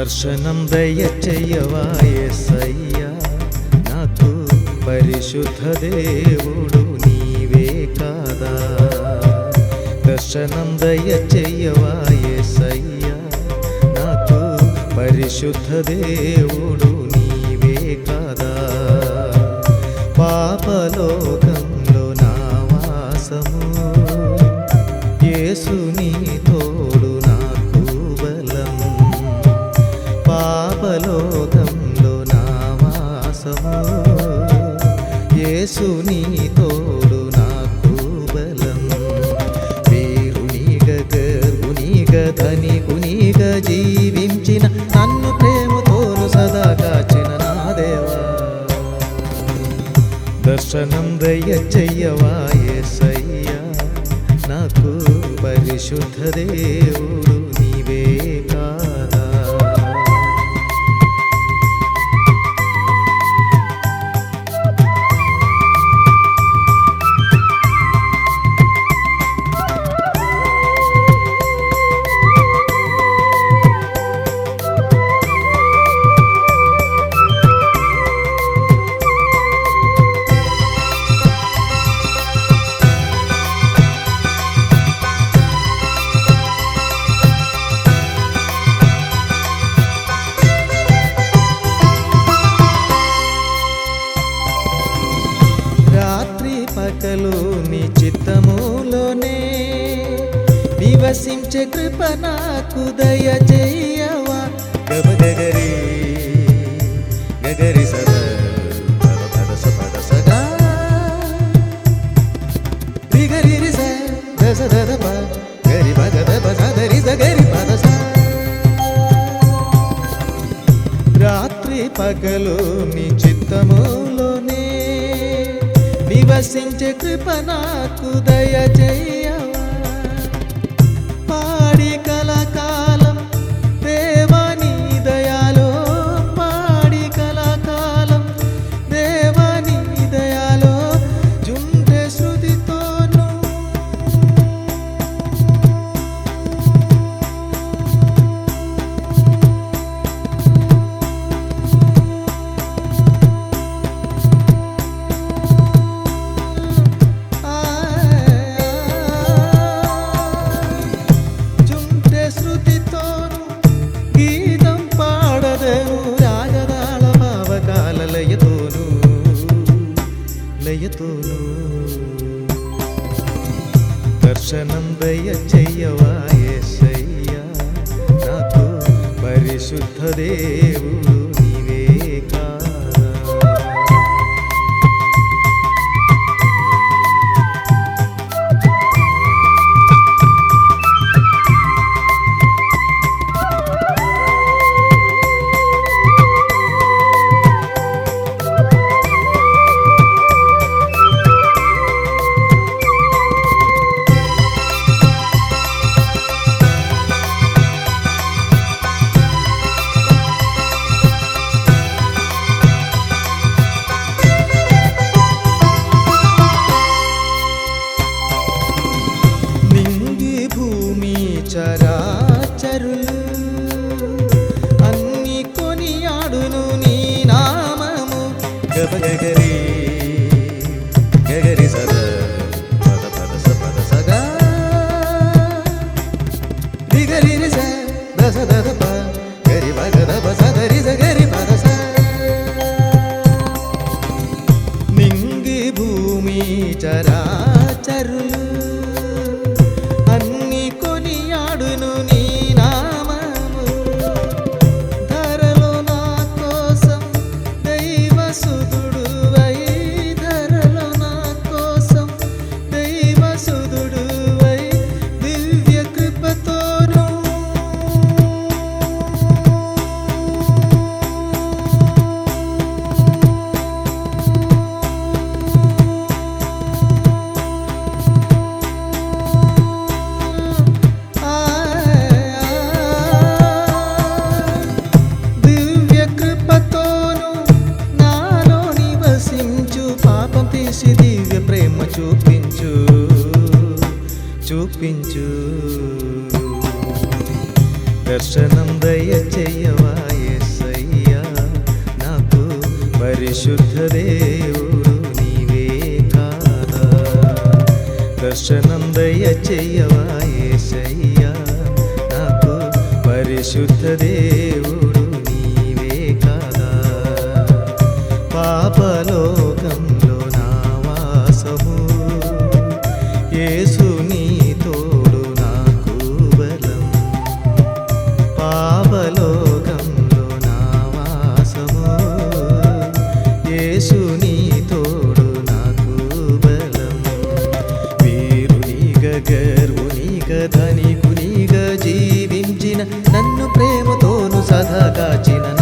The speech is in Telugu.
దర్శనం దయచేయవాయసయ్యా నాకు పరిశుద్ధ దేవుడు నీవే కాదా. దర్శనం దయచేయవాయసయ్యా నాకు పరిశుద్ధ దేవుడు నీవే కాదా. పాపలోకంలో నా వాసము. యేసు యేసుని తోడు నాకు బలం. వీరునిగ గర్వునిగ ధనికునిగ జీవించిన నన్ను ప్రేమతోను సదా కాచిన నా దేవా. దర్శనం దయచెయ్యవా యేసయ్యా. నాకు పరిశుద్ధ దేవుడు నివసించే కృప నాకు దయచేయవా? గబగరి గగరి సద పద స పద సగా రిగరి రి దస దద ప గరి దరి పద స. రాత్రి పగలు నీ చిత్తములోనే నివసించే కృప నాకు దయచేయవా? లయతోను దర్శనం దయ చెయ్యవా యేసయ్యా. నాకు పరిశుద్ధ దేవుడు. చరాచరులు. అన్ని కొనియాడును నీ నామము. గబగరి గగరి సద పద పద స పద సగా. దిగరి రిస దస దద ప. గరి బగ దబ స దరి స పద స. నింగి భూమి చరాచరులు. చూపించు దర్శనం దయ చెయ్యవా ఎస్సయ్యా నాకు పరిశుద్ధ దేవుడు నీవే కాదా. దర్శనం దయ చెయ్యవా ఏసయ్యా నాకు పరిశుద్ధ దేవు ప్రేమతోను